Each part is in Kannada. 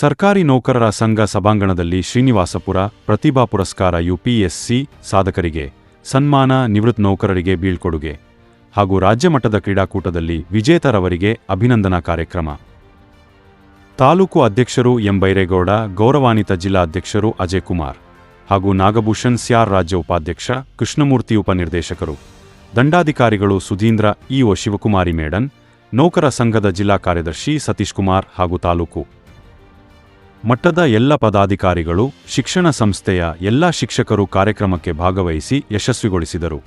ಸರ್ಕಾರಿ ನೌಕರರ ಸಂಘ ಸಭಾಂಗಣದಲ್ಲಿ ಶ್ರೀನಿವಾಸಪುರ ಪ್ರತಿಭಾ ಪುರಸ್ಕಾರ ಯುಪಿಎಸ್ಸಿ ಸಾಧಕರಿಗೆ ಸನ್ಮಾನ, ನಿವೃತ್ತ ನೌಕರರಿಗೆ ಬೀಳ್ಕೊಡುಗೆ ಹಾಗೂ ರಾಜ್ಯಮಟ್ಟದ ಕ್ರೀಡಾಕೂಟದಲ್ಲಿ ವಿಜೇತರವರಿಗೆ ಅಭಿನಂದನಾ ಕಾರ್ಯಕ್ರಮ. ತಾಲೂಕು ಅಧ್ಯಕ್ಷರು ಎಂ. ಬೈರೇಗೌಡ, ಗೌರವಾನ್ವಿತ ಜಿಲ್ಲಾ ಅಧ್ಯಕ್ಷರು ಅಜಯ್ ಕುಮಾರ್ ಹಾಗೂ ನಾಗಭೂಷಣ್ ಸ್ಯಾರ್ ರಾಜ್ಯ ಉಪಾಧ್ಯಕ್ಷ ಕೃಷ್ಣಮೂರ್ತಿ ಉಪನಿರ್ದೇಶಕರು. ದಂಡಾಧಿಕಾರಿಗಳು ಸುಧೀಂದ್ರ, ಇಒ ಶಿವಕುಮಾರಿ ಮೇಡನ್, ನೌಕರ ಸಂಘದ ಜಿಲ್ಲಾ ಕಾರ್ಯದರ್ಶಿ ಸತೀಶ್ ಕುಮಾರ್ ಹಾಗೂ ತಾಲೂಕು ಮಟ್ಟದ ಎಲ್ಲ ಪದಾಧಿಕಾರಿಗಳು ಶಿಕ್ಷಣ ಸಂಸ್ಥೆಯ ಎಲ್ಲ ಶಿಕ್ಷಕರು ಕಾರ್ಯಕ್ರಮಕ್ಕೆ ಭಾಗವಹಿಸಿ ಯಶಸ್ವಿಗೊಳಿಸಿದರು.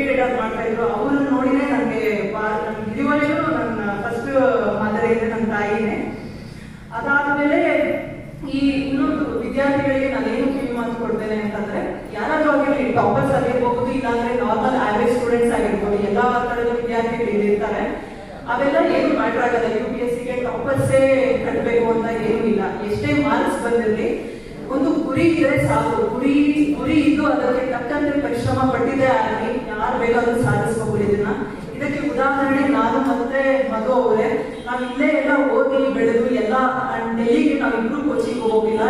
ಡೆಡಿಕೇಟೆಡ್ ಆಗಿ ಮಾಡ್ತಾ ಇದ್ರು. ಅವ್ರನ್ನ ನೋಡಿನೇ ನನಗೆ ನನ್ಗೆ ಇದುವರೆಗೂ ನನ್ನ ಫಸ್ಟ್ ಮದರ್ ಇದೆ ನನ್ನ ತಾಯಿನೇ. ಅದಾದ್ಮೇಲೆ ಈ ಇನ್ನೊಂದು ವಿದ್ಯಾರ್ಥಿಗಳಿಗೆ ನಾನು ಏನು ಕಿವಿ ಮಾತು ಕೊಡ್ತೇನೆ ಅಂತಂದ್ರೆ, ಯಾರಾದ್ರೂ ಆಗಿರಲಿ ಟಾಪರ್ಸ್ ಆಗಿರ್ಬಹುದು ಇಲ್ಲಾಂದ್ರೆ ನಾರ್ಮಲ್ ಆವರೇಜ್ ಸ್ಟೂಡೆಂಟ್ಸ್ ಆಗಿರ್ಬೋದು, ಎಲ್ಲಾ ತರದ ವಿದ್ಯಾರ್ಥಿಗಳು ಇಲ್ಲಿರ್ತಾರೆ ಅವೆಲ್ಲ ಏನು ಮ್ಯಾಟರ್ ಆಗಲ್ಲ. ಯು ಪಿ ಎಸ್ ಸಿಗೆ ಟಾಪರ್ಸೇ ಕಟ್ಟಬೇಕು ಅಂತ ಏನೂ ಇಲ್ಲ. ಎಷ್ಟೇ ಮಾರ್ಕ್ಸ್ ಬಂದಿರಲಿ, ಒಂದು ಗುರಿ ಇದ್ರೆ ಸಾಕು. ಗುರಿ ಗುರಿ ಇದ್ದು ಅದಕ್ಕೆ ತಕ್ಕಂತೆ ಪರಿಶ್ರಮ ಪಟ್ಟಿದೆ ಮತ್ತೆ ಮಧು ಅವರೇ ನಾವು ಇಲ್ಲೇ ಎಲ್ಲ ಓದಿ ಬೆಳೆದು ಎಲ್ಲ ಡೆಲ್ಲಿಗೆ ನಾವು ಇಬ್ರು ಕೋಚಿಂಗ್ ಹೋಗಿಲ್ಲ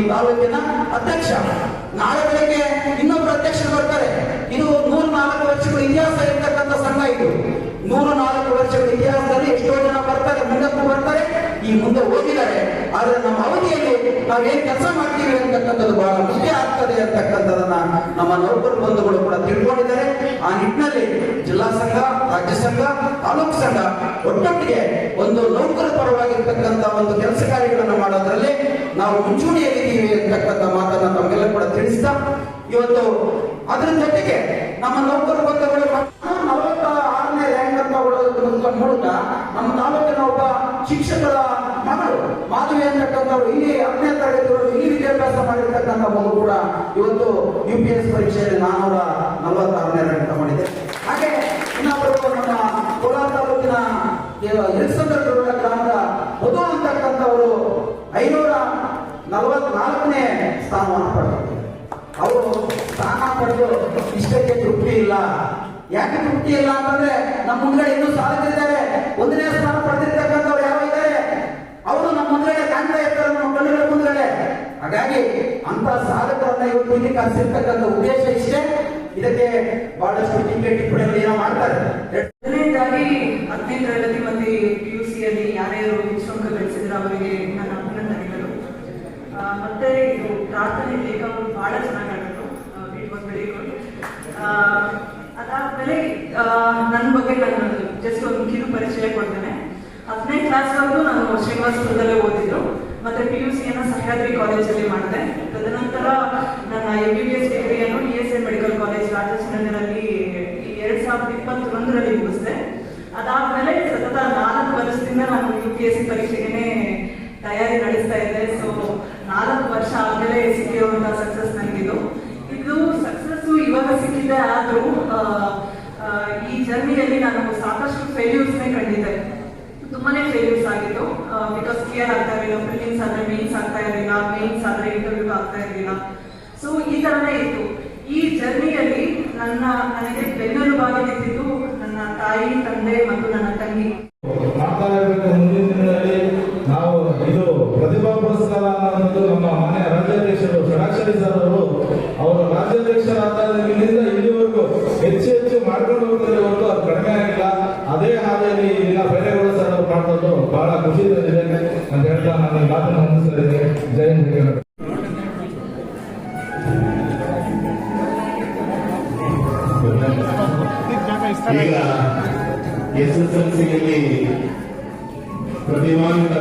ಈ ತಾಲೂಕಿನ ಅಧ್ಯಕ್ಷ, ನಾಳೆ ಬೆಳಗ್ಗೆ ಇನ್ನೊಬ್ಬರು ಅಧ್ಯಕ್ಷರು ಬರ್ತಾರೆ. ಇದು ನೂರ ನಾಲ್ಕು ವರ್ಷಗಳ ಇತಿಹಾಸ ಇರ್ತಕ್ಕಂಥ ಸಂಘ ಇದು. ನೂರ ನಾಲ್ಕು ವರ್ಷಗಳ ಇತಿಹಾಸದಲ್ಲಿ ಎಷ್ಟೋ ಜನ ಬರ್ತಾರೆ ಮುಂದಕ್ಕೂ ಬರ್ತಾರೆ, ಈ ಮುಂದೆ ಓದಿದ್ದಾರೆ. ಆದ್ರೆ ನಮ್ಮ ಅವಧಿಯಲ್ಲಿ ನಾವೇನ್ ಕೆಲಸ ಮಾಡ್ತೀವಿ ಅಂತಕ್ಕಂಥದ್ದು ಬಹಳ ಮುಖ್ಯ ಆಗ್ತದೆ ಅಂತಕ್ಕಂಥದನ್ನ ನಮ್ಮ ನೌಕರ ಬಂಧುಗಳು ಕೂಡ ತಿಳ್ಕೊಂಡಿದ್ದಾರೆ. ಆ ನಿಟ್ಟಿನಲ್ಲಿ ಜಿಲ್ಲಾ ಸಂಘ, ರಾಜ್ಯ ಸಂಘ ತಾಲೂಕು ಸಂಘ ಒಟ್ಟೊಟ್ಟಿಗೆ ಒಂದು ನೌಕರ ಪರವಾಗಿರ್ತಕ್ಕಂಥ ಒಂದು ಕೆಲಸ ಕಾರ್ಯಗಳನ್ನು ಮಾಡೋದ್ರಲ್ಲಿ ನಾವು ಮುಂಚೂಣಿಯಲ್ಲಿದ್ದೀವಿ ಅಂತಕ್ಕಂಥ ಮಾತನ್ನ ತಮಗೆಲ್ಲ ಕೂಡ ತಿಳಿಸ್ತಾ, ಇವತ್ತು ಅದರ ಜೊತೆಗೆ ನಮ್ಮ ನೌಕರ ಬಂಧುಗಳು ನಲವತ್ತ ಆರನೇ ರ್ಯಾಂಕ್ ಅಂತ ಮೂಲಕ ನಮ್ಮ ತಾಲೂಕಿನ ಒಬ್ಬ ಶಿಕ್ಷಕರ ಮಗಳು ಮಾಧವಿ ಅಂತಕ್ಕಂಥವ್ರು, ಇಲ್ಲಿ ಹತ್ತನೇ ತರಗತಿಗಳು ಇಲ್ಲಿ ವಿದ್ಯಾಭ್ಯಾಸ ಮಾಡಿರ್ತಕ್ಕಂಥ ಮಗು ಕೂಡ ಇವತ್ತು ಯು ಪಿ ಎಸ್ ಪರೀಕ್ಷೆಯಲ್ಲಿ ನಾನ್ನೂರ ನಲವತ್ತಾರನೇ ರ್ಯಾಂಕ್ ತಗೊಂಡಿದೆ. ಹಾಗೆ ಇನ್ನೊಬ್ಬರು ನಮ್ಮ ಕೋಲಾರ ತಾಲೂಕಿನ ಇರಿಸಂದ್ರ ಕಾಂಡ ಮಧು ಅಂತಕ್ಕಂಥವರು ಐನೂರ ನಲವತ್ನಾಲ್ಕನೇ ಸ್ಥಾನವನ್ನು ಪಡೆದರು ಅವರು ಸ್ಥಾನ ಪಡೆದು ಇಷ್ಟಕ್ಕೆ ತೃಪ್ತಿ ಇಲ್ಲ. ಯಾಕೆ ತೃಪ್ತಿ ಇಲ್ಲ ಅಂತಂದ್ರೆ ನಮ್ಮ ಮುಂದ್ಗಡೆ ಇನ್ನೂ ಸಾಧಿಸಿದ್ದಾರೆ ಒಂದನೇ ಸ್ಥಾನ ಪಡೆದಿರ್ತಕ್ಕಂಥವ್ರು ಯಾವ ಇದ್ದಾರೆ. ಅವರು ನಮ್ಮ ಮುಂದೆ ಕಾಣ್ತಾ ಇರ್ತಾರೆ ನಮ್ಮ ಕಣ್ಣುಗಳ ಹಾಗಾಗಿ ಅಂತ ಸಾಧಕರನ್ನ ಇವತ್ತು ಇಲ್ಲಿ ಕರೆಸಿರ್ತಕ್ಕಂಥ ಉದ್ದೇಶ ಇಷ್ಟೇ. ಇದಕ್ಕೆ ಬಹಳಷ್ಟು ಟೀಕೆ ಟಿಪ್ಪಣಿಗಳು ಏನೋ ಮಾಡ್ತಾರೆ. ಹತ್ತನೇ ಮತ್ತೆ ಪಿ ಯು ಸಿಯಲ್ಲಿ ಯಾರ್ಯಾರು ಶುಲ್ಕ ಗಳಿಸಿದ್ರು ಅವರಿಗೆ ನನ್ನ ಅಭಿನಂದನೆಗಳು. ಮತ್ತೆ ಇದು ಪ್ರಾರ್ಥನೆ ಲೇಖ ಬಹಳ ಚೆನ್ನಾಗಿ ಆಡಿದ್ರು ಇಟ್ ವಾಸ್ ವೆರಿ ಗುಡ್ ಅದಾದ್ಮೇಲೆ ನನ್ನ ಬಗ್ಗೆ ನಾನು ಜಸ್ಟ್ ಒಂದು ಕಿರು ಪರಿಚಯ ಕೊಡ್ತೇನೆ. ಹತ್ತನೇ ಕ್ಲಾಸ್ವರೆಗೂ ನಾನು ಶ್ರೀನಿವಾಸಪುರದಲ್ಲೇ ಓದಿದ್ರು ಮತ್ತೆ ಪಿ ಯು ಸಿಯನ್ನು ಸಹ್ಯಾದ್ರಿ ಕಾಲೇಜಲ್ಲಿ ಮಾಡಿದೆ ತದನಂತರ ನನ್ನ M B B S ಡಿಗ್ರಿಯನ್ನು E S N medical college ರಾಜಾಜಿನಗರಲ್ಲಿ ಎರಡ್ ಸಾವಿರದ ಇಪ್ಪತ್ತೊಂದರಲ್ಲಿ ಮುಗಿಸಿದೆ ಅದಾದ್ಮೇಲೆ ಸತತ ನಾಲ್ಕು ವರ್ಷದಿಂದ ನಾನು ಯು ಪಿ ಎಸ್ ಸಿ ಪರೀಕ್ಷೆಗೆ ತಯಾರಿ ನಡೆಸ್ತಾ ಇದೆ. ಸೊ ನಾಲ್ಕು ವರ್ಷ ಆದ್ಮೇಲೆ ಸಿಕ್ಕಿರುವಂತಹ ಸಕ್ಸಸ್ ನನಗಿದು ಇದು ಸಕ್ಸಸ್ ಇವಾಗ ಸಿಕ್ಕಿದೆ, ಆದ್ರೂ ಈ ಜರ್ನಿಯಲ್ಲಿ ನಾನು ಸಾಕಷ್ಟು ಫೇಲ್ಯೂರ್ಸ್ನೇ ಕಂಡಿದ್ದೆ. ತುಂಬಾನೇ ಫೇಲ್ಯೂರ್ಸ್ ಆಗಿತ್ತು. ಬಿಕಾಸ್ ಕ್ಲಿಯರ್ ಆಗ್ತಾ ಇರಲಿಲ್ಲ ಪ್ರಿಲಿಮ್ಸ್ ಆದ್ರೆ ಮೇನ್ಸ್ ಆಗ್ತಾ ಇರಲಿಲ್ಲ ಮೇನ್ಸ್ ಆದ್ರೆ ಇಂಟರ್ವ್ಯೂ ಆಗ್ತಾ ಇರಲಿಲ್ಲ. ಸೊ ಈ ತರನೇ ಇತ್ತು. ಈ ಜರ್ನಿಯಲ್ಲಿ ನನ್ನ, ನನಗೆ ಬೆನ್ನೆಲುಬಾಗಿ ನಿಂತಿದ್ದು ನನ್ನ ತಾಯಿ, ತಂದೆ ಮತ್ತು ನನ್ನ ತಂಗಿ ಮಾಡ್ತಾ ಇರಬೇಕು ಮುಂದಿನ ದಿನಗಳಲ್ಲಿ ನಾವು ಇದು ಪ್ರತಿಭಾ ಪುರಸ್ಕಾರ ಅನ್ನೋದು ನಮ್ಮ ಮಾನ್ಯ ರಾಜ್ಯಾಧ್ಯಕ್ಷರು ಷಡಾಕ್ಷರಿ ಸರ್ ಅವರು ಅವರು ರಾಜ್ಯಾಧ್ಯಕ್ಷರಾದಾಗಿನಿಂದ ಇಲ್ಲಿವರೆಗೂ ಹೆಚ್ಚು ಹೆಚ್ಚು ಮಾಡ್ಕೊಂಡು ಹೋಗ್ತಾರೆ ಹೊರತು ಅದು ಕಡಿಮೆ ಆಗಿಲ್ಲ. ಅದೇ ಹಾದಿಯಲ್ಲಿ ಈಗ ಬೇರೆಗೌಡ ಸರ್ ಅವರು ಮಾಡ್ಕೊಂಡು ಬಹಳ ಖುಷಿ ಇದೆ ಅಂತ ಹೇಳ್ತಾ ನಾನು ಮಾತು ಹೊಂದಿಸ್ತಾ ಜೈ ಹಿಂದ್. ಈಗ ಎಸ್ ಎಸ್ ಎಲ್ ಸಿಯಲ್ಲಿ ಪ್ರತಿಭಾನ್ವಿತ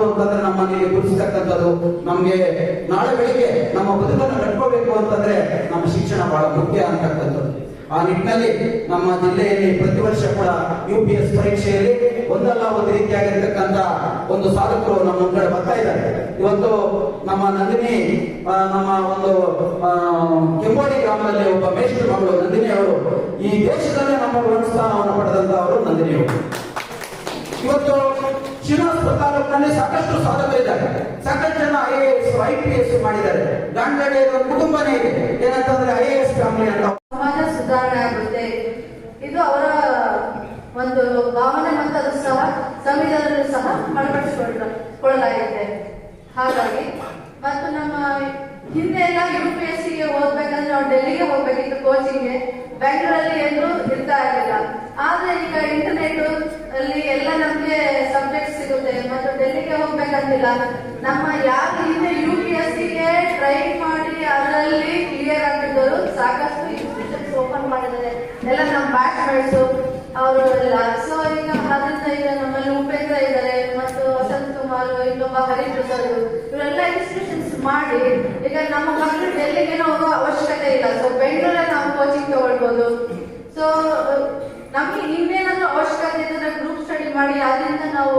ಯಾವುದು ಅಂತಂದ್ರೆ ನಮ್ಮಲ್ಲಿ ಗುರುಸ್ತಕ್ಕಂಥದ್ದು ನಮ್ಗೆ ನಾಳೆ ಬೆಳಿಗ್ಗೆ ನಮ್ಮ ಬದುಕನ್ನು ಕಟ್ಕೋಬೇಕು ಅಂತಂದ್ರೆ ನಮ್ಮ ಶಿಕ್ಷಣ ಬಹಳ ಮುಖ್ಯ ಅಂತಕ್ಕಂಥದ್ದು. ಆ ನಿಟ್ಟಿನಲ್ಲಿ ನಮ್ಮ ಜಿಲ್ಲೆಯಲ್ಲಿ ಪ್ರತಿ ವರ್ಷ ಕೂಡ ಯು ಪಿ ಎಸ್ ಪರೀಕ್ಷೆಯಲ್ಲಿ ಒಂದಲ್ಲ ಒಂದು ರೀತಿಯಾಗಿರ್ತಕ್ಕಂಥ ಒಂದು ಸಾಧಕರು ನಮ್ಮ ಕಡೆ ಬರ್ತಾ ಇದ್ದಾರೆ. ಇವತ್ತು ನಮ್ಮ ನಂದಿನಿ ನಮ್ಮ ಒಂದು ಕೆಂಬೋಡಿ ಗ್ರಾಮದಲ್ಲಿ ಒಬ್ಬ ಮೇಷ್ಟ್ರ ಮಗಳು ನಂದಿನಿ ಅವರು, ಈ ದೇಶದಲ್ಲೇ ನಮ್ಮ ಒಂದು ಸ್ಥಾನವನ್ನು ಪಡೆದಂತ ಅವರು ನಂದಿನಿ ಅವರು ಇವತ್ತು ಶ್ರೀನಿವಾಸಪುರ ತಾಲೂಕಿನಲ್ಲಿ ಸಾಕಷ್ಟು ಇದ್ದಾರೆ ಸಾಕಷ್ಟು ಜನ I A S I P S ಮಾಡಿದ್ದಾರೆ. ಒಂದು ಕುಟುಂಬನೇ ಇದೆ. ಏನಂತಂದ್ರೆ ಐ ಎ ಎಸ್ ಫ್ಯಾಮಿಲಿ ಅಂತ. ಸಮಾಜ ಸುಧಾರಣೆ ಆಗುತ್ತೆ. ಇದು ಅವರ ಒಂದು ಭಾವನೆ ಮತ್ತು ಸಹ ಸಂವಿಧಾನದಲ್ಲೂ ಸಹ ಅಳವಡಿಸಿಕೊಳ್ಳಲಾಗಿದೆ. ಹಾಗಾಗಿ ಮತ್ತು ನಮ್ಮ ಹಿಂದೆ ಎಲ್ಲ ಯು ಪಿ ಎಸ್ ಸಿಗೆ ಓದ್ಬೇಕಂದ್ರೆ ನಾವು ಡೆಲ್ಲಿಗೆ ಹೋಗ್ಬೇಕಿತ್ತು ಕೋಚಿಂಗ್ಗೆ ಬೆಂಗಳೂರಲ್ಲಿ ಎಲ್ಲೂ ಇರ್ತಾ ಇರಲಿಲ್ಲ. ಆದ್ರೆ ಈಗ ಇಂಟರ್ನೆಟ್ ಅಲ್ಲಿ ಎಲ್ಲ ನಮ್ಗೆ ಸಬ್ಜೆಕ್ಟ್ ಸಿಗುತ್ತೆ. ಮತ್ತು ಡೆಲ್ಲಿಗೆ ಹೋಗ್ಬೇಕಂತಿಲ್ಲ ನಮ್ಮ ಯಾರು ಹಿಂದೆ ಯು ಪಿ ಎಸ್ ಸಿಗೆ ಟ್ರೈ ಮಾಡಿ ಅದರಲ್ಲಿ ಕ್ಲಿಯರ್ ಆಗಿದ್ದವರು ಸಾಕಷ್ಟು ಇನ್ಸ್ಟಿಟ್ಯೂಷನ್ಸ್ ಓಪನ್ ಮಾಡಿದ್ದಾರೆ. ಎಲ್ಲ ನಮ್ಮ ಬ್ಯಾಚ್ ಮೇಟ್ಸು ಅವರು ಎಲ್ಲ ಸೊ ಈಗ ಅದರಿಂದ ಈಗ ನಮ್ಮಲ್ಲಿ ಉಪೇಂದ್ರ ಇದ್ದಾರೆ, ಮತ್ತು ವಸಂತ್ ಕುಮಾರ್, ಇನ್ನೊಬ್ಬ ಹರಿಪ್ರಸಾದ್ ಇವರೆಲ್ಲ ಇನ್ಸ್ಟಿಟ್ಯೂಷನ್ಸ್ ಮಾಡಿ, ಈಗ ನಮ್ಮ ಮಕ್ಕಳು ಡೆಲ್ಲಿಗೆ ಹೋಗೋ ಅವಶ್ಯಕತೆ ಇಲ್ಲ. ಸೊ ಬೆಂಗಳೂರಲ್ಲಿ ನಾವು ಕೋಚಿಂಗ್ ತಗೊಳ್ಬೋದು. ಸೊ ನಮಗೆ ಇನ್ನೇನಾದ್ರೂ ಅವಶ್ಯಕತೆ ಇದ್ರೆ ಗ್ರೂಪ್ ಸ್ಟಡಿ ಮಾಡಿ, ಅದರಿಂದ ನಾವು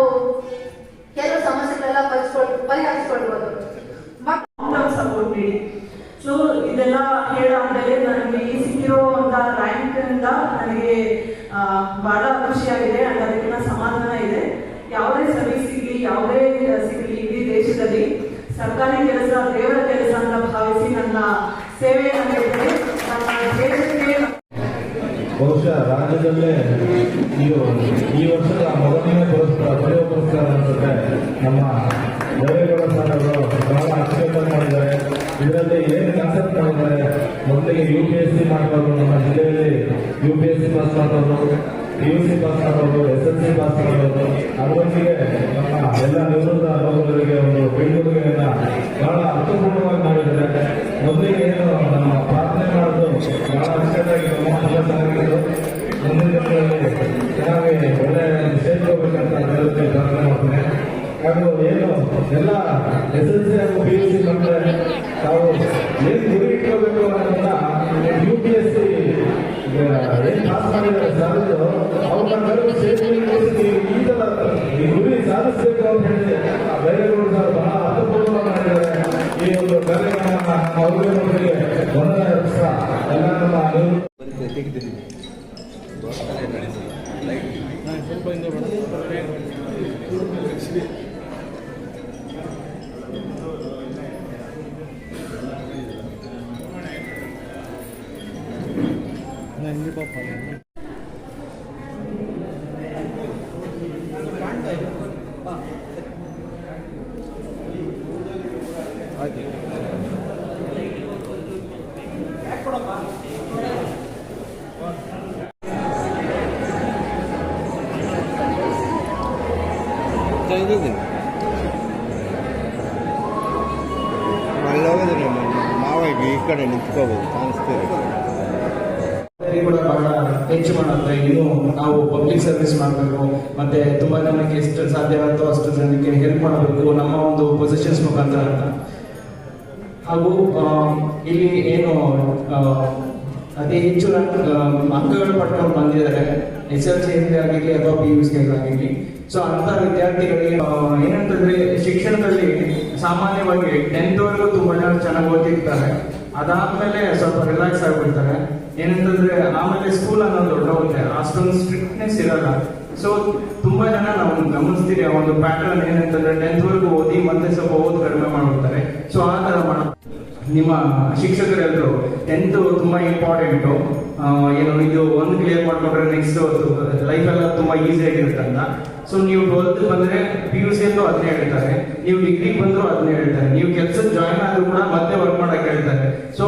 ಕೆಲವು ಸಮಸ್ಯೆಗಳೆಲ್ಲ ಪರಿಸ್ಕೊಳ್ ಪರಿಹರಿಸ್ಕೊಳ್ಬೋದು. ಸಪೋರ್ಟ್ ನೀಡಿ ಸೊ ಇದೆಲ್ಲ ಹೇಳಾದ್ಮೇಲೆ ನನಗೆ ಈ ರ್ಯಾಂಕ್ ಇಂದ ನನಗೆ ಬಹಳ ಖುಷಿಯಾಗಿದೆ. ಅಂಡ್ ಅದಕ್ಕಿಂತ ಸಮಾಧಾನ ಇದೆ. ಯಾವುದೇ ಸರ್ವಿಸ್ ಸಿಗಲಿ, ಯಾವುದೇ ಸಿಗಲಿ ಇಡೀ ದೇಶದಲ್ಲಿ ಸರ್ಕಾರಿ ಕೆಲಸ, ದೇವರ ಕೆಲಸ ಅಂತ ಭಾವಿಸಿ ನನ್ನ ಸೇವೆಯನ್ನು ನನ್ನ ದೇಶಕ್ಕೆ ಬಹುಶಃ ರಾಜ್ಯದಲ್ಲೇ ಇದು ಈ ವರ್ಷದ ಮೊದಲನೇ ಪುರಸ್ಕಾರ ಪಡೆಯುವ ಪುರಸ್ಕಾರ ಅನ್ಸುತ್ತೆ. ನಮ್ಮ ದೇವೇಗೌಡ ಸರ್ ಬಹಳ ಅಚ್ಚುಕಟ್ಟಾಗಿ ಮಾಡಿದ್ದಾರೆ. ಇದರಲ್ಲಿ ಏನು ಕನ್ಸೆಪ್ಟ್ ಮಾಡಿದ್ದಾರೆ ಮೊದಲಿಗೆ ಯು ಪಿ ಎಸ್ ಸಿ ಮಾಡೋರು ನಮ್ಮ ಜಿಲ್ಲೆಯಲ್ಲಿ U P S C pass ಮಾಡೋರು ಪಿ ಯು ಸಿ ಪಾಸ್ ಮಾಡೋರು ಎಸ್ ಎಸ್ ಸಿ ಪಾಸ್ ಮಾಡೋರು ಅದರೊಂದಿಗೆ ನಮ್ಮ ಎಲ್ಲ ನಿವೃತ್ತ ನೌಕರರಿಗೆ ಒಂದು ಬೆಂಗಳೂರಿನ ಬಹಳ ಅರ್ಥಪೂರ್ಣವಾಗಿ ಮಾಡಿದ್ದಾರೆ. ಮೊದಲಿಗೆ ಏನು, ನಮ್ಮ ಪ್ರಾರ್ಥನೆ ಮಾಡೋದು ಬಹಳ ಅಚ್ಚುಕಟ್ಟಾಗಿ ನಮ್ಮ ಒಳ್ಳೆ ಹೋಗ್ಬೇಕಂತ ಅದರಲ್ಲಿ ಪ್ರಾರ್ಥನೆ ಹಾಗೂ ಏನು, ಎಲ್ಲ ಎಸ್ ಎಲ್ ಸಿ ಸಿ ಮಕ್ಕಳೇ, ತಾವು ಏನು ಗುರಿ ಇಟ್ಕೋಬೇಕು ಅನ್ನೋದನ್ನ ಯು ಪಿ ಎಸ್ ಸಿ ಏನು ಪಾಸ್ ಮಾಡಿದ್ದಾರೆ ಸಾಲದು ಅವ್ರನ್ನ ಈ ಥರ ಈ ಗುರಿ ಸಾಧಿಸಬೇಕು ಅಂತ ಹೇಳಿ ಈ ಒಂದು ಕಾರ್ಯಕ್ರಮ ಅವ್ರಿಗೆ ಎಲ್ಲ ನಮ್ಮ ಅಲ್ಲೋಗಿದ್ರೆ ನಾವಾಗಿ ಈ ಕಡೆ ನಿಂತ್ಕೋಬೋದು ಕಾಣಿಸ್ತೀರಿ ಎಲ್ಲರಿಗೂ ಕೂಡ ಬಹಳ ಹೆಚ್ಚು ಏನು ನಾವು ಪಬ್ಲಿಕ್ ಸರ್ವಿಸ್ ಮಾಡಬೇಕು, ಮತ್ತೆ ತುಂಬಾ ಜನಕ್ಕೆ ಎಷ್ಟು ಸಾಧ್ಯವಾಗುತ್ತೋ ಅಷ್ಟು ಜನಕ್ಕೆ ಹೆಲ್ಪ್ ಮಾಡಬೇಕು ನಮ್ಮ ಒಂದು ಪೊಸಿಷನ್ಸ್ ಮುಖಾಂತರ ಅಂತ. ಹಾಗೂ ಇಲ್ಲಿ ಏನು ಅತಿ ಹೆಚ್ಚು ಅಂಕಗಳು ಪಡ್ಕೊಂಡು ಬಂದಿದ್ದಾರೆ ಎಸ್ ಎಲ್ ಸಿ ಆಗಿರಲಿ ಅಥವಾ ಪಿ ಯು ಸಿ ಆಗಿರಲಿ. ಸೊ ಅಂತ ವಿದ್ಯಾರ್ಥಿಗಳಿಗೆ ಏನಂತಂದ್ರೆ ಶಿಕ್ಷಣದಲ್ಲಿ ಸಾಮಾನ್ಯವಾಗಿ ಟೆಂತ್ ವರೆಗೂ ತುಂಬಾ ಚೆನ್ನಾಗಿ ಓದಿರ್ತಾರೆ ಅದಾದ್ಮೇಲೆ ಸ್ವಲ್ಪ ರಿಲ್ಯಾಕ್ಸ್ ಆಗ್ಬಿಡ್ತಾರೆ. ಏನಂತಂದ್ರೆ ಆಮೇಲೆ ಸ್ಕೂಲ್ ಅನ್ನೋದು ದೊಡ್ಡ ಅಷ್ಟೊಂದು ಸ್ಟ್ರಿಕ್ಟ್ನೆಸ್ ಇರಲ್ಲ. ಸೊ ತುಂಬಾ ಜನ ನಾವು ಗಮನಿಸ್ತೀರಿ, ಆ ಒಂದು ಪ್ಯಾಟರ್ನ್ ಏನಂತಂದ್ರೆ ಟೆಂತ್ ವರೆಗೂ ಓದಿ ಮತ್ತೆ ಸ್ವಲ್ಪ ಓದ್ ಕಡಿಮೆ ಮಾಡ್ಬಿಡ್ತಾರೆ. ಸೊ ಆ ತರ ಮಾಡ, ನಿಮ್ಮ ಶಿಕ್ಷಕರೆಲ್ಲರೂ ಟೆಂತ್ ತುಂಬಾ ಇಂಪಾರ್ಟೆಂಟ್ ಏನು ಇದು ಒಂದು ಕ್ಲಿಯರ್ ಮಾಡ್ಕೊಂಡ್ರೆ ನೆಕ್ಸ್ಟ್ ಲೈಫ್ ಎಲ್ಲ ತುಂಬಾ ಈಸಿ ಆಗಿರುತ್ತೆ ಅಂತ ಸೊ ನೀವು ಟ್ವೆಲ್ತ್ ಬಂದ್ರೆ ಪಿ ಯು ಸಿ ಅಂತೂ ಅದನ್ನೇ ಹೇಳ್ತಾರೆ. ನೀವು ಡಿಗ್ರಿ ಬಂದ್ರು ಅದನ್ನೇ ಹೇಳ್ತಾರೆ. ನೀವು ಕೆಲ್ಸಕ್ಕೆ ಜಾಯ್ನ್ ಆದ್ರೂ ಕೂಡ ಮತ್ತೆ ವರ್ಕ್ ಮಾಡಕ್ ಹೇಳ್ತಾರೆ. ಸೊ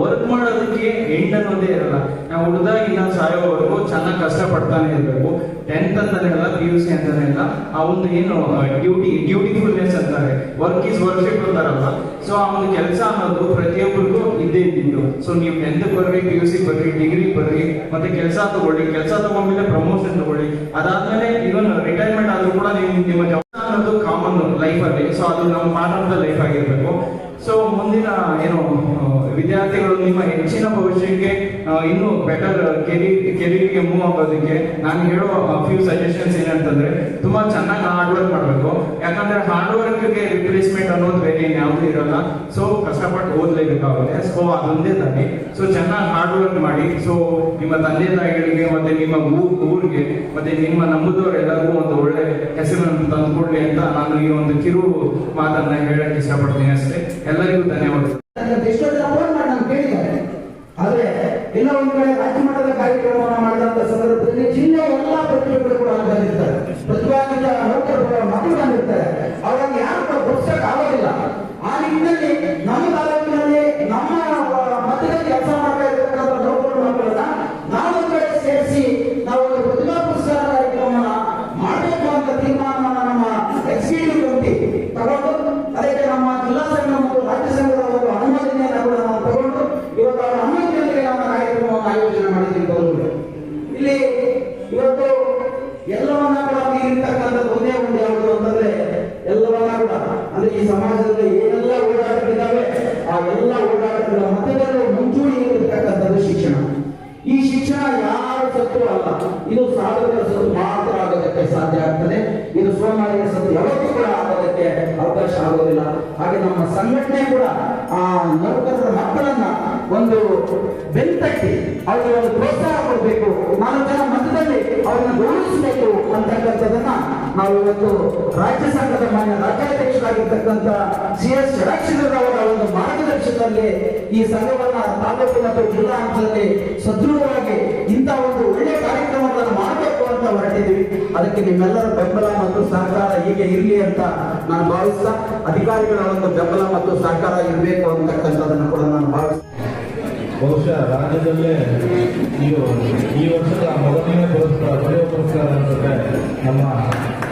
ವರ್ಕ್ ಮಾಡೋದಕ್ಕೆ ಎಂಡ್ ಅನ್ನೋದೇ ಇರಲ್ಲ. ನಾವು ಹುಡುದಾಗಿನ ಸಾಯೋವರೆಗೂ ಚೆನ್ನಾಗಿ ಕಷ್ಟ ಪಡ್ತಾನೆ ಇರಬೇಕು. ಟೆಂತ್ ಅಂತಾನೆ ಅಲ್ಲ ಪಿ ಯು ಸಿ ಅಂತಾನೆ ಅಲ್ಲ ಆ ಒಂದು ಏನು ಡ್ಯೂಟಿ ಡ್ಯೂಟಿಫುಲ್ನೆಸ್ ಅಂತಾರೆ. ವರ್ಕ್ ಈಸ್ ವರ್ಕ್ಶಿಪ್ ಅಂತಾರಲ್ಲ. ಸೊ ಆ ಒಂದು ಕೆಲಸ ಅನ್ನೋದು ಪ್ರತಿಯೊಬ್ಬರಿಗೂ ಇದ್ದೇ ಇದ್ದಿದ್ದು. ಸೊ ನೀವು ಟೆಂತ್ ಬರ್ರಿ ಪಿ ಯು ಸಿ ಬರ್ರಿ ಡಿಗ್ರಿ ಬರ್ರಿ, ಮತ್ತೆ ಕೆಲಸ ತಗೊಳ್ಳಿ, ಕೆಲಸ ತಗೊಂಡ್ಮೇಲೆ ಪ್ರಮೋಷನ್ ತಗೊಳ್ಳಿ. ಅದಾದ್ಮೇಲೆ ಇವನ್ ರಿಟೈರ್ಮೆಂಟ್ ಆದ್ರೂ ಕೂಡ ನೀವು ನಿಮ್ಮ ಕೆಲಸ ಕಾಮನ್ ಲೈಫ್ ಅಲ್ಲಿ. ಸೊ ಅದು ನಮ್ಮ ಪಾರ್ಟ್ ಆಫ್ ದ ಲೈಫ್ ಆಗಿರ್ಬೇಕು. ಸೊ ಮುಂದಿನ, ಏನು ವಿದ್ಯಾರ್ಥಿಗಳು ನಿಮ್ಮ ಹೆಚ್ಚಿನ ಭವಿಷ್ಯಕ್ಕೆ ಇನ್ನೂ ಬೆಟರ್ ಕೆರಿಯರ್ ಕೆರಿಯರ್ಗೆ ಮೂವ್ ಆಗೋದಕ್ಕೆ ನಾನು ಹೇಳೋ ಫ್ಯೂ ಸಜೆಷನ್ಸ್ ಏನಂತಂದ್ರೆ ತುಂಬಾ ಚೆನ್ನಾಗಿ ಹಾರ್ಡ್ ವರ್ಕ್ ಮಾಡಬೇಕು. ಯಾಕಂದ್ರೆ ಹಾರ್ಡ್ ವರ್ಕ್ಗೆ ರಿಪ್ಲೇಸ್ಮೆಂಟ್ ಅನ್ನೋದು ಬೇರೆ ಯಾವುದೂ ಇರಲ್ಲ. ಸೊ ಕಷ್ಟಪಟ್ಟು ಓದಲೇಬೇಕಾಗುತ್ತೆ. ಸೊ ಅದೊಂದೇ ತಾನೆ ಸೊ ಚೆನ್ನಾಗಿ ಹಾರ್ಡ್ ವರ್ಕ್ ಮಾಡಿ. ಸೊ ನಿಮ್ಮ ತಂದೆ ತಾಯಿಗಳಿಗೆ ಮತ್ತೆ ನಿಮ್ಮ ಊರ್ ಊರಿಗೆ ಮತ್ತೆ ನಿಮ್ಮ ನಮ್ಮದವರೆಲ್ಲರಿಗೂ ಒಂದು ಒಳ್ಳೆ ಹೆಸರನ್ನು ತಂದುಕೊಳ್ಳಿ ಅಂತ ನಾನು ಈ ಒಂದು ಕಿರು ಮಾತನ್ನ ಹೇಳಕ್ಕೆ ಇಷ್ಟಪಡ್ತೀನಿ ಅಷ್ಟೇ. ಎಲ್ಲರಿಗೂ ಧನ್ಯವಾದಗಳು ಎಷ್ಟೋ ಫೋನ್ ಮಾಡಿ ನಾನು ಕೇಳಿದ್ದಾರೆ ಆದ್ರೆ ಒಂದ್ ಕಡೆ ರಾಜ್ಯ ಮಟ್ಟದ ಕಾರ್ಯಕ್ರಮವನ್ನು ಮಾಡಿದಂತ ಸಂದರ್ಭದಲ್ಲಿ ಜಿಲ್ಲೆಯ ಎಲ್ಲಾ ಪ್ರತಿಭೆಗಳು ಕೂಡ ಅಲ್ಲಿ ಬಂದಿರ್ತಾರೆ ಪ್ರತಿಭಾನ್ವಿತ ನೌಕರರು ಮಕ್ಕಳು ಬಂದಿರ್ತಾರೆ ಅವಾಗ ಯಾರು ಕೂಡ ಗುರ್ಸಕ್ ಆಗೋದಿಲ್ಲ ಆ ನಿಟ್ಟಿನಲ್ಲಿ ನಮ್ಮ ತಾಲೂಕಿನಲ್ಲಿ ನಮ್ಮ ಆ, ಮಧ್ಯದಲ್ಲಿ ಕೆಲಸ ಮಾಡ್ತಾ ಇರ್ತಕ್ಕಂಥ ನೌಕರರು ಮಕ್ಕಳನ್ನ ನಾವು ಒಂದ್ ಕಡೆ ಸೇರಿಸಿ ನಾವು ಒಂದು ಪ್ರತಿಭಾ ಪುರಸ್ಕಾರ ಕಾರ್ಯಕ್ರಮವನ್ನ ಮಾಡಬೇಕು ಅಂತ ತೀರ್ಮಾನವನ್ನ ನಮ್ಮ ಎಕ್ಸಿಕ್ಯೂಟಿವ್ ಕಮಿಟಿ ತಗೊಂಡು ಅದಕ್ಕೆ ನಮ್ಮ ಜಿಲ್ಲಾ ಸಂಘ ಮತ್ತು ರಾಜ್ಯ ಸಂಘದ ಒಂದು ಅನುಮೋದನೆಯನ್ನು ಕೂಡ ನಾವು ತಗೊಂಡು ಇವತ್ತು ಅವರ ಅನುಮತಿಯೊಂದಿಗೆ ನಮ್ಮ ಕಾರ್ಯಕ್ರಮವನ್ನು ಆಯೋಜನೆ ಮಾಡಿದ್ದೀವಿ ಗೌರವರು ಇಲ್ಲಿ ಇವತ್ತು ಎಲ್ಲವನ್ನ ಕೂಡ ಇರ್ತಕ್ಕಂಥ ಒಂದೇ ಒಂದು ಯಾವುದು ಅಂತಂದ್ರೆ ಎಲ್ಲವನ್ನ ಕೂಡ, ಅಂದ್ರೆ ಈ ಸಮಾಜದಲ್ಲಿ ಏನೆಲ್ಲ ಓಡಾಟಗಳಿದ್ದಾವೆ, ಆ ಎಲ್ಲ ಓಡಾಟಗಳ ಮುಂಚೂಣಿ ಇರತಕ್ಕಂಥದ್ದು ಶಿಕ್ಷಣ. ಈ ಶಿಕ್ಷಣ ಯಾರ ಸತ್ತು ಅಲ್ಲ, ಇದು ಸಾಧಕರ ಸತ್ತು ಮಾತ್ರ ಆಗೋದಕ್ಕೆ ಸಾಧ್ಯ ಆಗ್ತದೆ. ಇದು ಸೋಮಾರಿಯ ಸತ್ತು ಯಾವತ್ತೂ ಕೂಡ ಆಗೋದಕ್ಕೆ ಅವಕಾಶ ಆಗೋದಿಲ್ಲ. ಹಾಗೆ ನಮ್ಮ ಸಂಘಟನೆ ಕೂಡ ಆ ನೌಕರರ ಮಕ್ಕಳನ್ನ ಒಂದು ಬೆಂತಟ್ಟಿ ಅವರಿಗೆ ಒಂದು ಪ್ರೋತ್ಸಾಹ ಕೊಡಬೇಕು. ನಾನು ಜನ ಮಧ್ಯದಲ್ಲಿ ಅವರನ್ನು ಗೌರವಿಸಬೇಕು ಅಂತಕ್ಕಂಥದ್ದನ್ನ ನಾವು ಇವತ್ತು ರಾಜ್ಯ ಸಂಘದ ಮಾನ್ಯ ರಾಜ್ಯಾಧ್ಯಕ್ಷರಾಗಿರ್ತಕ್ಕಂಥ ಸಿ ಎಸ್ ಅವರ ಒಂದು ಮಾರ್ಗದರ್ಶನದಲ್ಲಿ ಈ ಸಂಘವನ್ನ ತಾಲೂಕು ಮತ್ತು ಜಿಲ್ಲಾ ಹಂತದಲ್ಲಿ ಸದೃಢವಾಗಿ ಇಂಥ ಒಂದು ಒಳ್ಳೆಯ ಕಾರ್ಯಕ್ರಮಗಳನ್ನು ಮಾಡಬೇಕು ಅಂತ ಹೊರಟಿದ್ದೀವಿ. ಅದಕ್ಕೆ ನಿಮ್ಮೆಲ್ಲರ ಬೆಂಬಲ ಮತ್ತು ಸಹಕಾರ ಹೀಗೆ ಇರಲಿ ಅಂತ ನಾನು ಭಾವಿಸ್ತಾ ಅಧಿಕಾರಿಗಳ ಒಂದು ಬೆಂಬಲ ಮತ್ತು ಸಹಕಾರ ಇರಬೇಕು ಅಂತಕ್ಕಂಥದ್ದನ್ನು ಕೂಡ ನಾನು ಭಾವಿಸ್ತಾ ಬಹುಶಃ ರಾಜ್ಯದಲ್ಲೇ ನೀವು ಈ ವರ್ಷದ ಮೊದಲನೇ ಪುರಸ್ಕಾರ ಪಡೆಯುವ ಪುರಸ್ಕಾರ ಅನ್ಸುತ್ತೆ ನಮ್ಮ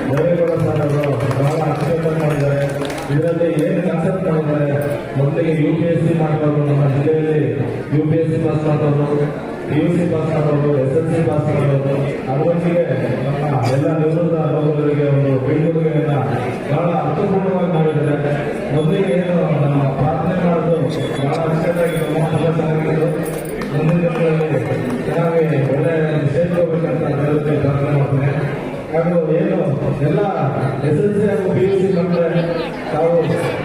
ದೇವೇಗೌಡ ಸರ್ ಬಹಳ ಆಕ್ಷೇಪ ಮಾಡಿದ್ದಾರೆ. ಇದರಲ್ಲಿ ಏನು ಕನ್ಸೆಪ್ಟ್ ಮಾಡಿದ್ದಾರೆ ಮೊದಲಿಗೆ ಯು ಪಿ ಎಸ್ ಸಿ ಮಾಡಿದವರು ನಮ್ಮ ಜಿಲ್ಲೆಯಲ್ಲಿ. U P S C pass ಮಾಡಿದವರು ಪಿ ಯು ಸಿ ಪಾಸ್ ಮಾಡೋದು ಎಸ್ ಎಲ್ ಸಿ ಪಾಸ್ ಮಾಡೋದು ಅದರೊಂದಿಗೆ ನಮ್ಮ ಎಲ್ಲ ನಿವೃತ್ತ ನೌಕರರಿಗೆ ಒಂದು ಬೆಂಗಳೂರಿನ ಬಹಳ ಅರ್ಥಪೂರ್ಣವಾಗಿ ಮಾಡಿದ್ದಾರೆ ಮೊದಲಿಗೆ ಏನು ನಮ್ಮ ಪ್ರಾರ್ಥನೆ ಮಾಡೋದು ಬಹಳ ಅಚ್ಚುಕಟ್ಟಾಗಿ ನಮ್ಮ ಸದಸ್ಯರಾಗಿದ್ದು ಮುಂದಿನ ದಿನಗಳಲ್ಲಿ ಚೆನ್ನಾಗಿ ಒಳ್ಳೆ ಸ್ಟೇಜ್ ಹೋಗ್ಬೇಕಂತ ಎಲ್ಲರಲ್ಲಿ ಪ್ರಾರ್ಥನೆ ಮಾಡ್ತೇನೆ ಹಾಗೂ ಏನು ಎಲ್ಲ ಎಸ್ ಎಲ್ ಸಿ ಹಾಗೂ ಪಿ ಯು ಸಿ ಬಂದ್ರೆ ತಾವು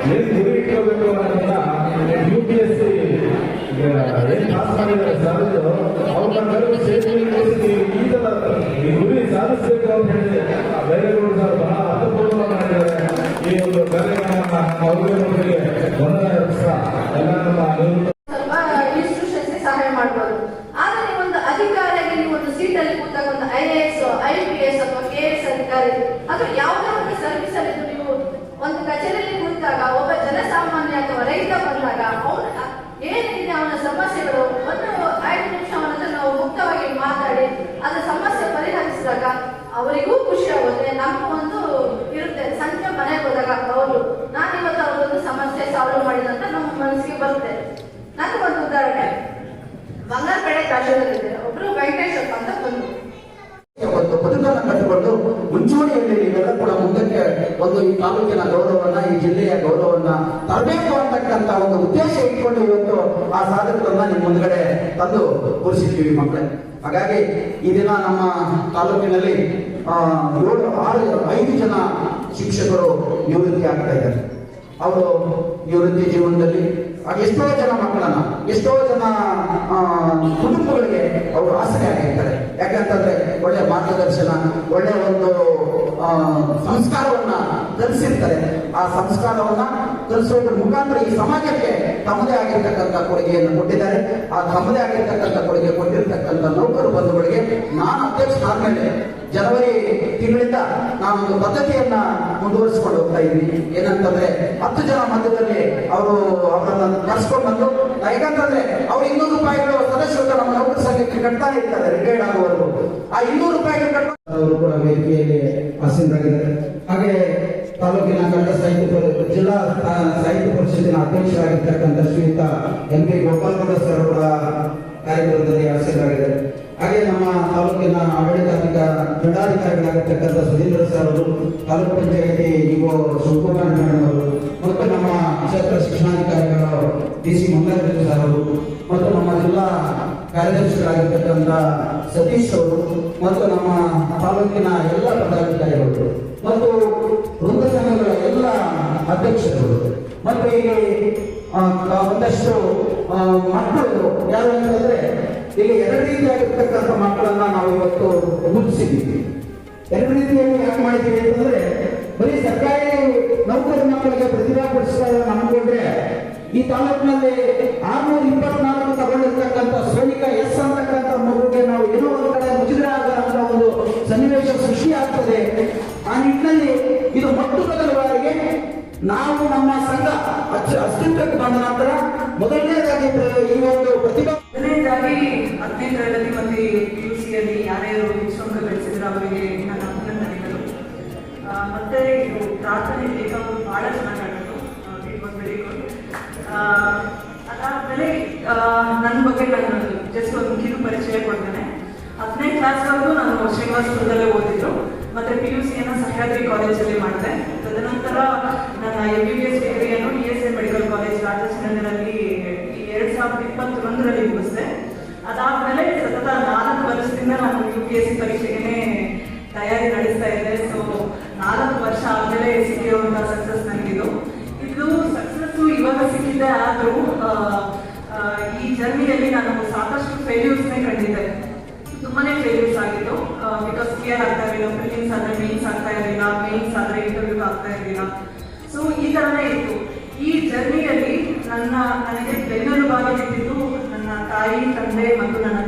ಏನು ಗುರಿ ಇಟ್ಕೋಬೇಕು ಅನ್ನೋದನ್ನ ಯು ಪಿ ಎಸ್ ಸಿ ಏನ್ ಪಾಸ್ ಮಾಡಿದ್ದಾರೆ ಸಾಧು ಅವ್ರನ್ನ ಸ್ಟೇಜ್ ಮೇಲೆ ಕೂರಿಸಿ ಈ ತರ ಈ ಗುರಿ ಸಾಧಿಸಬೇಕು ಅಂತ ಹೇಳಿ ಬೈರೇಗೌಡ ಸರ್ ಬಹಳ ಅರ್ಥಪೂರ್ಣವಾಗಿ ಮಾಡಿದ್ದಾರೆ ಈ ಒಂದು ಕಾರ್ಯಕ್ರಮವನ್ನು ಅವ್ರಿಗೆ ವಂದನೆ ಅರ್ಪಿಸ್ತಾ ಎಲ್ಲ ನಮ್ಮ ನಿವೃತ್ತ ಸ್ವಲ್ಪ ಇನ್ಸ್ಟಿಟ್ಯೂಷನ್ಸ್ಗೆ ಸಹಾಯ ಮಾಡ್ಬೋದು ಆದ್ರೆ ನೀವು ಒಂದು ನಾನು ಒಂದು ಉದಾಹರಣೆ ಬಂಗಾರಪೇಟೆ ಕಾಶಿಯಲ್ಲಿದೆ ಒಬ್ರು ವೆಂಕಟೇಶಪ್ಪ ಅಂತ ಬಂದ್ರು ಒಂದು ಬದುಕನ್ನು ಕಟ್ಟಿಕೊಂಡು ಮುಂಚೂಣಿಯಲ್ಲಿ ನೀವೆಲ್ಲ ಕೂಡ ಮುಂದಕ್ಕೆ ಒಂದು ಈ ತಾಲೂಕಿನ ಗೌರವವನ್ನ, ಈ ಜಿಲ್ಲೆಯ ಗೌರವವನ್ನ ತರಬೇಕು ಅಂತಕ್ಕಂಥ ಒಂದು ಉದ್ದೇಶ ಇಟ್ಕೊಂಡು ಇವತ್ತು ಆ ಸಾಧಕರನ್ನ ನಿಮ್ಮ ಮುಂದ್ಗಡೆ ತಂದು ಕೂರಿಸಿದ್ದೀವಿ ಮಕ್ಕಳೇ. ಹಾಗಾಗಿ ಈ ದಿನ ನಮ್ಮ ತಾಲೂಕಿನಲ್ಲಿ ಏಳು, ಆರು, ಐದು ಜನ ಶಿಕ್ಷಕರು ನಿವೃತ್ತಿ ಆಗ್ತಾ ಇದ್ದಾರೆ. ಅವರು ನಿವೃತ್ತಿ ಜೀವನದಲ್ಲಿ ಎಷ್ಟೋ ಜನ ಮಕ್ಕಳನ್ನ, ಎಷ್ಟೋ ಜನ ಕುಟುಂಬಗಳಿಗೆ ಅವರು ಆಸರೆ ಆಗಿರ್ತಾರೆ ಯಾಕಂತಂದ್ರೆ ಒಳ್ಳೆ ಮಾರ್ಗದರ್ಶನ, ಒಳ್ಳೆ ಒಂದು ಸಂಸ್ಕಾರವನ್ನ ಕಲಿಸಿರ್ತಾರೆ ಆ ಸಂಸ್ಕಾರವನ್ನ ಕಲಿಸೋದ್ರ ಮುಖಾಂತರ ಈ ಸಮಾಜಕ್ಕೆ ತಮ್ಮದೇ ಆಗಿರ್ತಕ್ಕಂಥ ಕೊಡುಗೆಯನ್ನು ಕೊಟ್ಟಿದ್ದಾರೆ. ಆ ತಮ್ಮದೇ ಆಗಿರ್ತಕ್ಕಂಥ ಕೊಡುಗೆ ಕೊಟ್ಟಿರ್ತಕ್ಕಂಥ ನೌಕರು ಬಂಧುಗಳಿಗೆ ನಾನು ಅಧ್ಯಕ್ಷನಾದ್ಮೇಲೆ ಜನವರಿ ತಿಂಗಳಿಂದ ನಾನೊಂದು ಪದ್ಧತಿಯನ್ನ ಮುಂದುವರಿಸಿಕೊಂಡು ಹೋಗ್ತಾ ಇದ್ದೀನಿ. ಏನಂತಂದ್ರೆ ಹತ್ತು ಜನ ಮಧ್ಯದಲ್ಲಿ ಅವರು ಅವರನ್ನ ಕರ್ಸ್ಕೊಂಡು ಬಂದು ಯಾಕಂತಂದ್ರೆ ಅವ್ರು ಇನ್ನೂರು ರೂಪಾಯಿಗಳು ಸದಸ್ಯರು ನಮ್ಮ ಸಂಘಕ್ಕೆ ಕಟ್ತಾ ಇರ್ತಾರೆ, ರಿಟೈರ್ಡ್ ಆಗುವವರು ಆ ಇನ್ನೂರು ರೂಪಾಯಿ ಅವರು ಕೂಡ ವೇದಿಕೆಯಲ್ಲಿ ಆಸೀನರಾಗಿದ್ದಾರೆ. ಹಾಗೆ ತಾಲೂಕಿನ ಕನ್ನಡ ಸಾಹಿತ್ಯ ಜಿಲ್ಲಾ ಸಾಹಿತ್ಯ ಪರಿಷತ್ತಿನ ಅಧ್ಯಕ್ಷರಾಗಿರ್ತಕ್ಕಂಥ ಶ್ರೀಯುತ ಎಂ ಕೆ ಗೋಪಾಲಗೌಡ ಸರ್ ಕೂಡ ಕಾರ್ಯಕ್ರಮದಲ್ಲಿ ಆಸೀನರಾಗಿದ್ದಾರೆ. ಹಾಗೆ ನಮ್ಮ ತಾಲೂಕಿನ ಆಡಳಿತಾಧಿಕ ದಂಡಾಧಿಕಾರಿಗಳಾಗಿರ್ತಕ್ಕಂಥ ಸುಧೀಂದ್ರ ಸರ್ ಅವರು, ತಾಲೂಕು ಪಂಚಾಯತಿ ಇಒ ಶಿವಕುಮಾರ್ ಅವರು ಮತ್ತು ನಮ್ಮ ಕ್ಷೇತ್ರ ಶಿಕ್ಷಣಾಧಿಕಾರಿಗಳು ಡಿ ಸಿ ಮಂಗಳಾರೆಡ್ಡಿ ಸರ್ ಅವರು. ಮತ್ತು ನಮ್ಮ ಜಿಲ್ಲಾ ಕಾರ್ಯದರ್ಶಿಗಳಾಗಿರ್ತಕ್ಕಂಥ ಸತೀಶ್ ಅವರು ಮತ್ತು ನಮ್ಮ ತಾಲೂಕಿನ ಎಲ್ಲ ಪದಾಧಿಕಾರಿಗಳು ಮತ್ತು ವೃದ್ಧ ಸಂಘಗಳ ಎಲ್ಲ ಅಧ್ಯಕ್ಷರು ಮತ್ತು ಇಲ್ಲಿ ಒಂದಷ್ಟು ಮಕ್ಕಳು ಯಾರು ಅಂತಂದ್ರೆ ಇಲ್ಲಿ ಎರಡು ರೀತಿಯಾಗಿರ್ತಕ್ಕಂಥ ಮಕ್ಕಳನ್ನ ನಾವು ಇವತ್ತು ಗುರುತಿಸಿದ್ದೀವಿ. ಎರಡು ರೀತಿಯಲ್ಲಿ ಯಾಕೆ ಮಾಡಿದ್ದೀವಿ ಅಂತಂದ್ರೆ, ಬರೀ ಸರ್ಕಾರಿ ನೌಕರಿ ಮಕ್ಕಳಿಗೆ ಪ್ರತಿಭಾ ಪುರಸ್ಕಾರ ನಮ್ಕೊಂಡ್ರೆ ಈ ತಾಲೂಕಿನಲ್ಲಿ ಗಳಿಸಿದ್ರು ಅವರಿಗೆ ನನ್ನ ಅಭಿನಂದನೆಗಳು ಮತ್ತೆ ಇದು ಪ್ರಾರ್ಥನೆ ಈಗ ಬಹಳ ಚೆನ್ನಾಗಿ ಆಡಿದ್ರು ಬೆಳಿಗ್ಗೆ ಅದಾದ್ಮೇಲೆ ನನ್ನ ಬಗ್ಗೆ ನಾನು ಜಸ್ಟ್ ಒಂದು ಕಿರು ಪರಿಚಯ ಕೊಡ್ತೇನೆ. ಹತ್ತನೇ ಕ್ಲಾಸ್ವರೆಗೂ ನಾನು ಶ್ರೀನಿವಾಸಪುರದಲ್ಲೇ ಓದಿದ್ರು ಮತ್ತೆ ಪಿ ಯು ಸಿಯನ್ನು ಸಹ್ಯಾದ್ರಿ ಕಾಲೇಜಲ್ಲಿ ಇಂಟರ್ವ್ಯೂ ಆಗ್ತಾ ಇರಲಿಲ್ಲ ಸೊ ಈ ತರನೇ ಇತ್ತು. ಈ ಜರ್ನಿಯಲ್ಲಿ ನನ್ನ ನನಗೆ ಬೆನ್ನೆಲುಬಾಗಿ ನಿಂತಿದ್ದು ನನ್ನ ತಾಯಿ, ತಂದೆ ಮತ್ತು ನನ್ನ